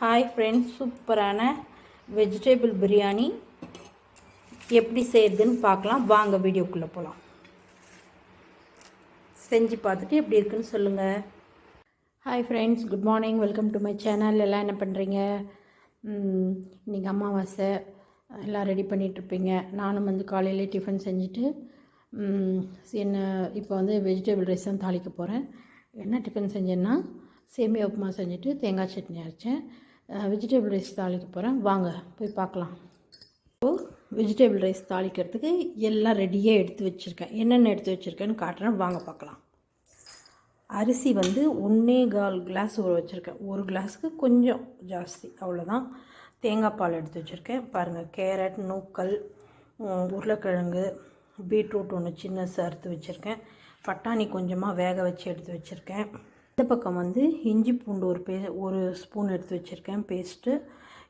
Hi friends சூப்பரான vegetable biryani எப்படி செய்யுதுன்னு பார்க்கலாம். வாங்க வீடியோக்குள்ளே போகலாம் செஞ்சு பார்த்துட்டு எப்படி இருக்குன்னு சொல்லுங்கள் hi friends good morning welcome to my channel எல்லாம் என்ன பண்ணுறீங்க இன்றைக்கி அமாவாசை. எல்லாம் ரெடி பண்ணிகிட்ருப்பீங்க நானும் வந்து காலையிலே டிஃபன் செஞ்சுட்டு என்ன இப்போ வந்து வெஜிடபிள் ரைஸ் தான் தாளிக்க போகிறேன் என்ன டிஃபன் செஞ்சேன்னா சேமியா உப்புமா செஞ்சுட்டு தேங்காய் சட்னி அரைச்சேன். வெஜிடபிள் ரைஸ் தாளிக்க போகிறேன் வாங்க போய் பார்க்கலாம். இப்போது வெஜிடபிள் ரைஸ் தாளிக்கிறதுக்கு எல்லாம் ரெடியாக எடுத்து வச்சுருக்கேன். என்னென்ன எடுத்து வச்சுருக்கேன்னு காட்டுறேன். வாங்க பார்க்கலாம். அரிசி வந்து ஒன்றே கால் கிளாஸ் ஊற வச்சுருக்கேன். ஒரு கிளாஸுக்கு கொஞ்சம் ஜாஸ்தி. அவ்வளோதான் தேங்காய் பால் எடுத்து வச்சுருக்கேன். பாருங்கள் கேரட் நூக்கல் உருளைக்கிழங்கு பீட்ரூட் ஒன்று சின்ன அறுத்து வச்சுருக்கேன். பட்டாணி கொஞ்சமாக வேக வச்சு எடுத்து வச்சுருக்கேன். இந்த பக்கம் வந்து இஞ்சி பூண்டு ஒரு பே ஒரு ஸ்பூன் எடுத்து வச்சுருக்கேன் பேஸ்ட்டு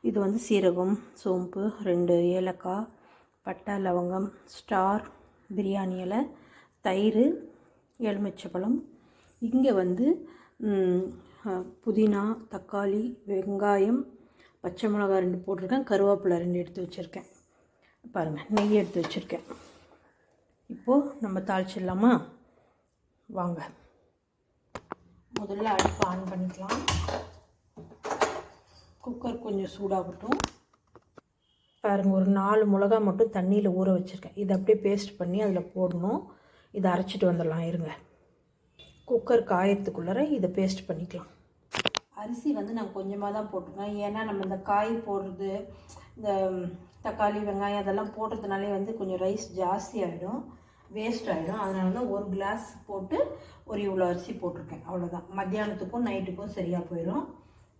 இது வந்து சீரகம் சோம்பு ரெண்டு ஏலக்காய் பட்டை லவங்கம் ஸ்டார் பிரியாணி இலை தயிர் எலுமிச்சப்பழம். இங்கே வந்து புதினா தக்காளி வெங்காயம் பச்சை மிளகாய் ரெண்டு போட்டிருக்கேன் கருவேப்பிலை ரெண்டு எடுத்து வச்சுருக்கேன். பாருங்கள் நெய் எடுத்து வச்சுருக்கேன். இப்போது நம்ம தாளிச்சிடலாமா? வாங்க. முதல்ல அடுப்பு ஆன் பண்ணிக்கலாம். குக்கர் கொஞ்சம் சூடாகட்டும். பாருங்கள் ஒரு நாலு மிளகா மட்டும் தண்ணியில் ஊற வச்சுருக்கேன். இதை அப்படியே பேஸ்ட் பண்ணி அதில் போடணும். இதை அரைச்சிட்டு வந்துடலாம் இருங்க. குக்கர் காயத்துக்குள்ளார இதை பேஸ்ட் பண்ணிக்கலாம். அரிசி வந்து நான் கொஞ்சமாக தான் போட்டிருக்கேன். ஏன்னா நம்ம இந்த காய் போடுறது இந்த தக்காளி வெங்காயம் அதெல்லாம் போடுறதுனாலே வந்து கொஞ்சம் ரைஸ் ஜாஸ்தி ஆகிடும் வேஸ்ட் ஆகிடும் அதனால தான் ஒரு கிளாஸ் போட்டு ஒரு இவ்வளோ அரிசி போட்டிருக்கேன். அவ்வளோதான் மத்தியானத்துக்கும் நைட்டுக்கும் சரியாக போயிடும்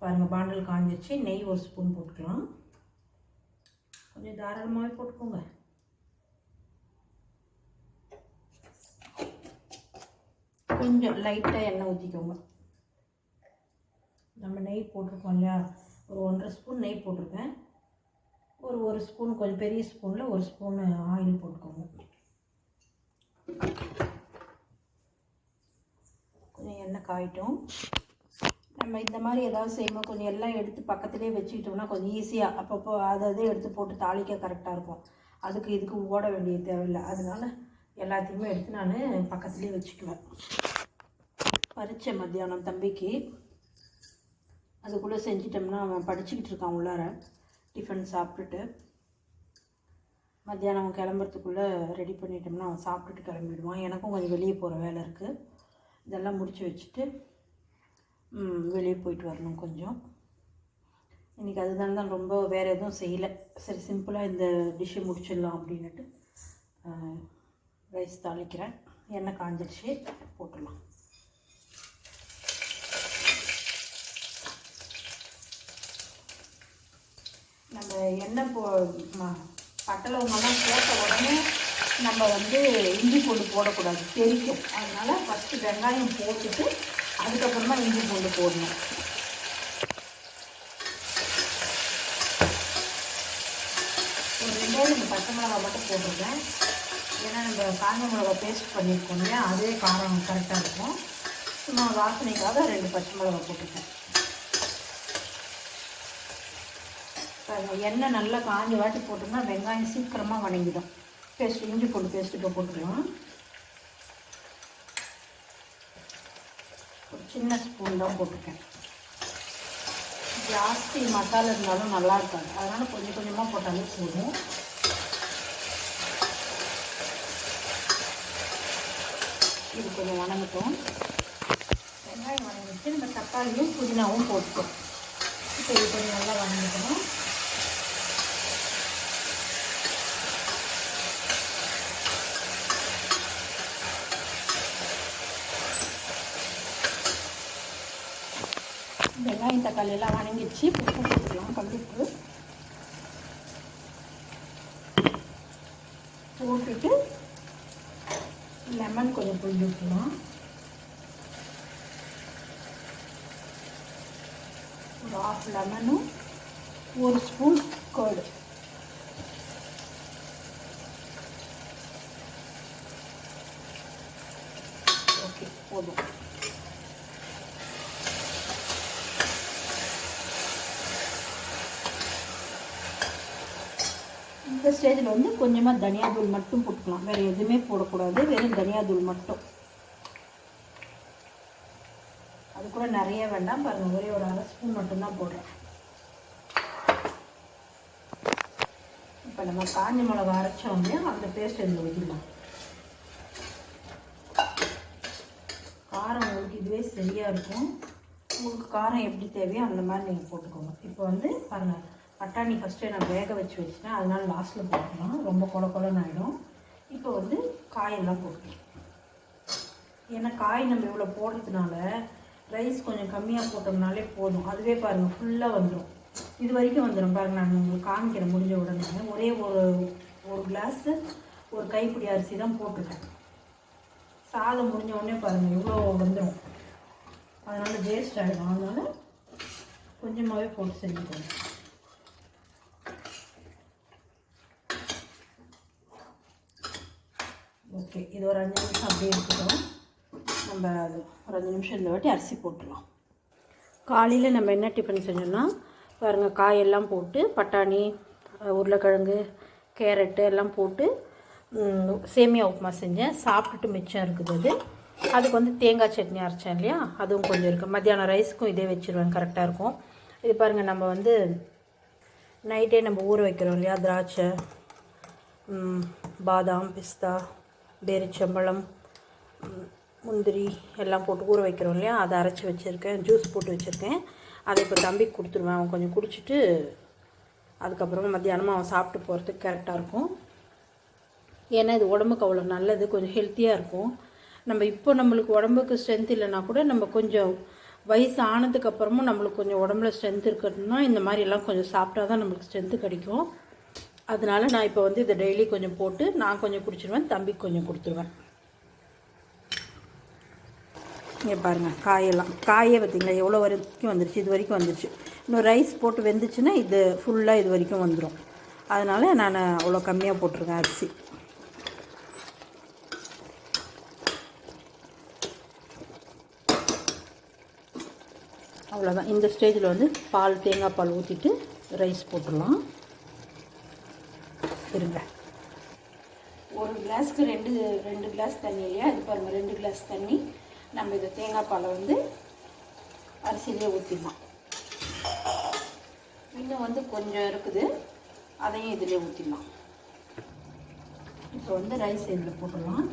பாருங்கள் பாண்டல் காஞ்சிருச்சு. நெய் ஒரு ஸ்பூன் போட்டுக்கலாம். கொஞ்சம் தாராளமாகவே போட்டுக்கோங்க. கொஞ்சம் லைட்டாக எண்ணெய் ஊற்றிக்கோங்க நம்ம நெய் போட்டிருக்கோம் இல்லையா? ஒரு ஒன்றரை ஸ்பூன் நெய் போட்டிருக்கேன். ஒரு ஒரு ஸ்பூன் கொஞ்சம் பெரிய ஸ்பூனில் ஒரு ஸ்பூன் ஆயில் போட்டுக்கோங்க. ஆகிட்டும் நம்ம இந்த மாதிரி ஏதாவது செய்யும்போது கொஞ்சம் எல்லாம் எடுத்து பக்கத்துலேயே வச்சுக்கிட்டோம்னா கொஞ்சம் ஈஸியாக அப்பப்போ அதை அதை எடுத்து போட்டு தாளிக்க கரெக்டாக இருக்கும். அதுக்கு இதுக்கு ஓட வேண்டிய தேவையில்லை. அதனால் எல்லாத்தையுமே எடுத்து நான் பக்கத்துலேயே வச்சுக்குவேன். பறித்த மத்தியானம் தம்பிக்கு. அதுக்குள்ளே செஞ்சிட்டோம்னா அவன் படிச்சுக்கிட்டு இருக்கான் உள்ளார. டிஃபன் சாப்பிட்டுட்டு மத்தியானம் அவன் கிளம்புறதுக்குள்ளே ரெடி பண்ணிட்டோம்னா அவன் சாப்பிட்டுட்டு கிளம்பிடுவான். எனக்கும் கொஞ்சம் வெளியே போகிற வேலை இருக்குது இதெல்லாம் முடிச்சு வச்சுட்டு வெளியே போயிட்டு வரணும் கொஞ்சம். இன்றைக்கி அதுதான் தான் ரொம்ப வேறு எதுவும் செய்யலை. சரி சிம்பிளாக இந்த டிஷ்ஷை முடிச்சிடலாம் அப்படின்னுட்டு ரைஸ் தாளிக்கிறேன். எண்ணெய் காஞ்சிடுச்சு போட்டுடலாம். நம்ம எண்ணெய் போ ம- பட்டை லவங்கெல்லாம் போட்ட உடனே நம்ம வந்து இஞ்சி பூண்டு போடக்கூடாது தெரிக்கும் அதனால் ஃபஸ்ட்டு வெங்காயம் போட்டுட்டு அதுக்கப்புறமா இஞ்சி பூண்டு போடணும். ஒரு ரெண்டாவது நம்ம பச்சை மிளகா மட்டும் போட்டிருக்கேன். ஏன்னா நம்ம காஞ்ச மிளகா பேஸ்ட் பண்ணியிருக்கோம் இல்லையா? அதே காரம் கரெக்டாக இருக்கும். சும்மா வாசனைக்காக ரெண்டு பச்சை மிளகா போட்டிருக்கேன் எண்ணெய் நல்லா காஞ்ச வாட்டி போட்டோம்னா வெங்காயம் சீக்கிரமாக வணங்கிடும். பேஸ்ட் இஞ்சி பூண்டு பேஸ்ட் இப்போ போட்டுக்கலாம். ஒரு சின்ன ஸ்பூன் தான் போட்டிருக்கேன். ஜாஸ்தி மசாலா இருந்தாலும் நல்லா இருக்காது. அதனால் கொஞ்சம் கொஞ்சமாக போட்டாலே போதும். இது கொஞ்சம் வணங்கட்டும். வெங்காயம் வணங்கிட்டு நம்ம தக்காளியும் புதினாவும் போட்டுக்கோம் இப்போ இது கொஞ்சம் நல்லா வணங்கிக்கணும். வெங்காயம் தக்காளி எல்லாம் வணங்கிடுச்சு உப்பு போட்டுக்கலாம் கல்லுப்பு போட்டுட்டு லெமன் கொஞ்சம் புரிஞ்சு விட்டுலாம் ஒரு ஆஃப் லெமனும் ஒரு ஸ்பூன் கர்டு ஓகே போதும் இந்த ஸ்டேஜில் வந்து கொஞ்சமாக தனியாத்தூள் மட்டும் போட்டுக்கலாம். வேறு எதுவுமே போடக்கூடாது. வெறும் தனியாத்தூள் மட்டும். அது கூட நிறைய வேண்டாம். பாருங்கள் ஒரே ஒரு அரை ஸ்பூன் மட்டும்தான் போடுறேன். இப்போ நம்ம காஞ்ச மிளகா அரைச்சோடனே அந்த பேஸ்ட் இதில் ஊற்றிடலாம் காரம் உங்களுக்கு இதுவே சரியாக இருக்கும். உங்களுக்கு காரம் எப்படி தேவையோ அந்த மாதிரி நீங்கள் போட்டுக்கோங்க. இப்போ வந்து பாருங்கள் பட்டாணி ஃபஸ்ட்டே நான் வேக வச்சு வச்சுட்டேன். அதனால் லாஸ்ட்டில் போட்டுக்கலாம். ரொம்ப கொல கொலன்னு ஆகிடும் இப்போ வந்து காயெல்லாம் போட்டுக்கலாம். ஏன்னா காய் நம்ம இவ்வளோ போடுறதுனால ரைஸ் கொஞ்சம் கம்மியாக போட்டோம்னாலே போதும். அதுவே பாருங்கள் ஃபுல்லாக வந்துடும் இது வரைக்கும் வந்துடும் பாருங்கள் நான் உங்களுக்கு காமிக்கிறேன் முடிஞ்ச உடனே. ஒரே ஒரு ஒரு கிளாஸு ஒரு கைப்பிடி அரிசி தான் போட்டுட்டேன் சாதம் முடிஞ்ச உடனே பாருங்கள் இவ்வளோ வந்துடும் அதனால் வேஸ்ட் ஆகிடும் அதனால் கொஞ்சமாகவே போட்டு செஞ்சுக்கோங்க ஓகே இது ஒரு அஞ்சு நிமிஷம் அப்படியே இருக்கட்டும். நம்ம அது ஒரு அஞ்சு நிமிஷம் இந்த வாட்டி அரிசி போட்டுடலாம் காலையில் நம்ம என்ன டிஃபன் செஞ்சோம்னா பாருங்கள் காயெல்லாம் போட்டு பட்டாணி உருளைக்கிழங்கு கேரட்டு எல்லாம் போட்டு சேமியா உப்புமா செஞ்சேன். சாப்பிட்டுட்டு மிச்சம் இருக்குது அது. அதுக்கு வந்து தேங்காய் சட்னி அரைச்சேன் இல்லையா? அதுவும் கொஞ்சம் இருக்குது மத்தியானம் ரைஸ்க்கும் இதே வச்சுருவேன். கரெக்டாக இருக்கும். இது பாருங்கள் நம்ம வந்து நைட்டே நம்ம ஊற வைக்கிறோம் இல்லையா? திராட்சை பாதாம் பிஸ்தா பேரிச்சம்பழம் முந்திரி எல்லாம் போட்டு ஊற வைக்கிறோம் இல்லையா? அதை அரைச்சி வச்சுருக்கேன். ஜூஸ் போட்டு வச்சுருக்கேன். அதை இப்போ தம்பிக்கு கொடுத்துருவேன். அவன் கொஞ்சம் குடிச்சிட்டு அதுக்கப்புறமா மத்தியானமாக அவன் சாப்பிட்டு போகிறதுக்கு கரெக்டாக இருக்கும். ஏன்னா இது உடம்புக்கு அவ்வளோ நல்லது. கொஞ்சம் ஹெல்த்தியாக இருக்கும். நம்ம இப்போ நம்மளுக்கு உடம்புக்கு ஸ்ட்ரென்த் இல்லைன்னா கூட நம்ம கொஞ்சம் வயசு ஆனதுக்கப்புறமும் நம்மளுக்கு கொஞ்சம் உடம்புல ஸ்ட்ரென்த் இருக்கணும்னா இந்த மாதிரி எல்லாம் கொஞ்சம் சாப்பிட்டா தான் நம்மளுக்கு ஸ்ட்ரென்த்து கிடைக்கும். அதனால நான் இப்போ வந்து இதை டெய்லி கொஞ்சம் போட்டு நான் கொஞ்சம் குடிச்சிடுவேன் தம்பிக்கு கொஞ்சம் கொடுத்துருவேன். இங்கே பாருங்கள் காயெல்லாம். காயே பார்த்தீங்களா எவ்வளோ வரைக்கும் வந்துருச்சு? இது வரைக்கும் வந்துருச்சு. இன்னும் ரைஸ் போட்டு வெந்துச்சுன்னா இது ஃபுல்லாக இது வரைக்கும் வந்துடும் அதனால் நான் அவ்வளோ கம்மியாக போட்டிருக்கேன் அரிசி. அவ்வளோதான் இந்த ஸ்டேஜில் வந்து பால் தேங்காய் பால் ஊற்றிட்டு ரைஸ் போட்டுடலாம். இருங்க ஒரு கிளாஸ்க்கு ரெண்டு ரெண்டு கிளாஸ் தண்ணி இல்லையா? அது பாருங்கள் ரெண்டு கிளாஸ் தண்ணி. நம்ம இதை தேங்காய் பாலை வந்து அரிசியிலே ஊற்றிடலாம் இன்னும் வந்து கொஞ்சம் இருக்குது. அதையும் இதிலே ஊற்றிடலாம் இப்போ வந்து ரைஸ் இதில் போட்டுடலாம்.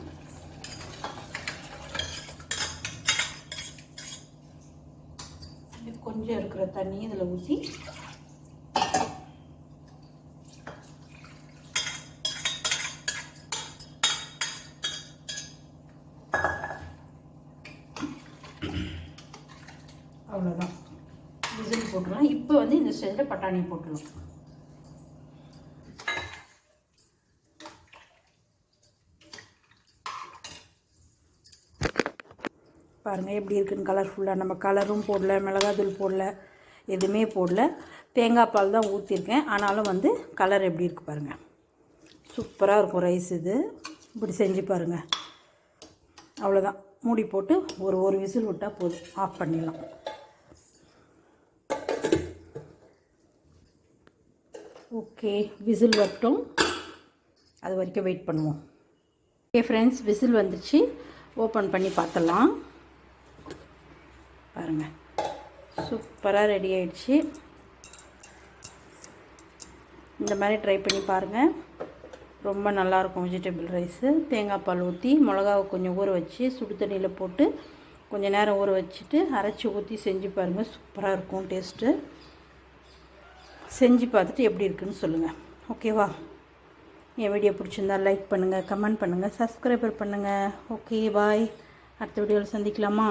கொஞ்சம் இருக்கிற தண்ணி இதில் ஊற்றி அவ்வளோதான் போட்டுருவோம் இப்போ வந்து இந்த ஸ்டேஜில் பட்டாணி போட்டுருவோம் பாருங்கள் எப்படி இருக்குன்னு கலர்ஃபுல்லாக நம்ம கலரும் போடல மிளகாத்தூள் போடல எதுவுமே போடல. தேங்காய் பால் தான் ஊற்றிருக்கேன் ஆனாலும் வந்து கலர் எப்படி இருக்குது பாருங்கள் சூப்பராக இருக்கும் ரைஸ் இது. இப்படி செஞ்சு பாருங்கள் அவ்வளோதான் மூடி போட்டு ஒரு ஒரு விசில் விட்டால் போதும். ஆஃப் பண்ணிடலாம். ஓகே விசில் வரட்டும். அது வரைக்கும் வெயிட் பண்ணுவோம். ஓகே ஃப்ரெண்ட்ஸ் விசில் வந்துச்சு. ஓப்பன் பண்ணி பார்த்துடலாம். பாருங்கள் சூப்பராக ரெடி ஆயிடுச்சு. இந்த மாதிரி ட்ரை பண்ணி பாருங்கள் ரொம்ப நல்லாயிருக்கும் வெஜிடபிள் ரைஸு தேங்காய் பால் ஊற்றி மிளகாவை கொஞ்சம் ஊற வச்சு சுடு தண்ணியில் போட்டு கொஞ்சம் நேரம் ஊற வச்சுட்டு அரைச்சி ஊற்றி செஞ்சு பாருங்கள் சூப்பராக இருக்கும் டேஸ்ட்டு செஞ்சு பார்த்துட்டு எப்படி இருக்குன்னு சொல்லுங்கள் ஓகேவா? என் வீடியோ பிடிச்சிருந்தா லைக் பண்ணுங்கள் கமெண்ட் பண்ணுங்கள் சப்ஸ்கிரைபர் பண்ணுங்கள் ஓகே பாய் அடுத்த வீடியோவில் சந்திக்கலாமா?